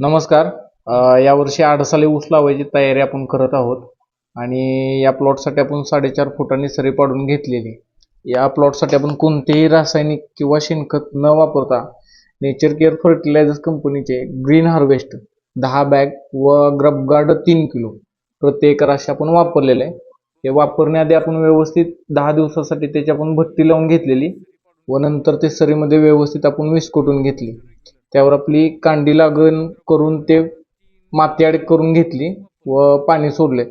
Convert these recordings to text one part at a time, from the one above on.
नमस्कार. यावर्षी आडसाले ऊस लावायची तयारी आपण करत आहोत. आणि या प्लॉटसाठी आपण साडेचार फुटांनी सरी पाडून घेतलेली. या प्लॉटसाठी आपण कोणतेही रासायनिक किंवा शेणखत न वापरता नेचर केअर फर्टिलायझर्स कंपनीचे ग्रीन हार्वेस्ट दहा बॅग व ग्रबगार्ड तीन किलो प्रत्येक राशी आपण वापरलेलं आहे. ते वापरण्याआधी आपण व्यवस्थित दहा दिवसासाठी त्याची आपण भट्टी लावून घेतलेली व नंतर ते सरीमध्ये व्यवस्थित आपण विस्कोटून घेतली. त्यावर आपली कांडी लागण करून ते माती अडक करून घेतली व पाणी सोडले.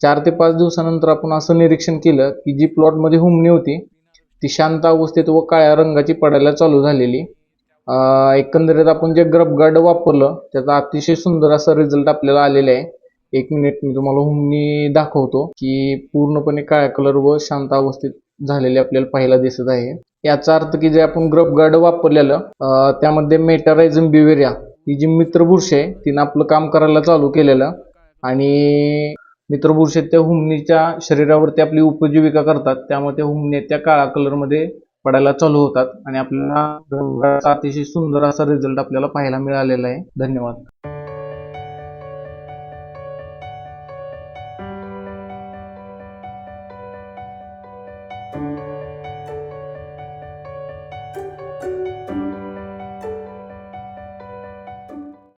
चार ते पाच दिवसानंतर आपण असं निरीक्षण केलं की जी प्लॉटमध्ये हुमणी होती ती शांत अवस्थेत व काळ्या रंगाची पडायला चालू झालेली. एकंदरीत आपण जे ग्रब गार्ड वापरलं त्याचा अतिशय सुंदर असा रिझल्ट आपल्याला आलेला आहे. एक मिनिट मी तुम्हाला हुमणी दाखवतो की पूर्णपणे काळ्या कलर व शांत अवस्थेत झालेले आपल्याला पाहायला दिसत आहे. याचा अर्थ की जे आपण ग्रब गार्ड वापरलेलं त्यामध्ये मेटारायझम बिवेरिया ही जी मित्र आहे तिनं आपलं काम करायला चालू केलेलं. आणि मित्र त्या हुमणीच्या शरीरावरती आपली उपजीविका करतात. त्यामुळे त्या हुमणी त्या काळ्या कलरमध्ये पडायला चालू होतात. आणि आपल्याला अतिशय सुंदर असा रिझल्ट आपल्याला पाहायला मिळालेला आहे. धन्यवाद.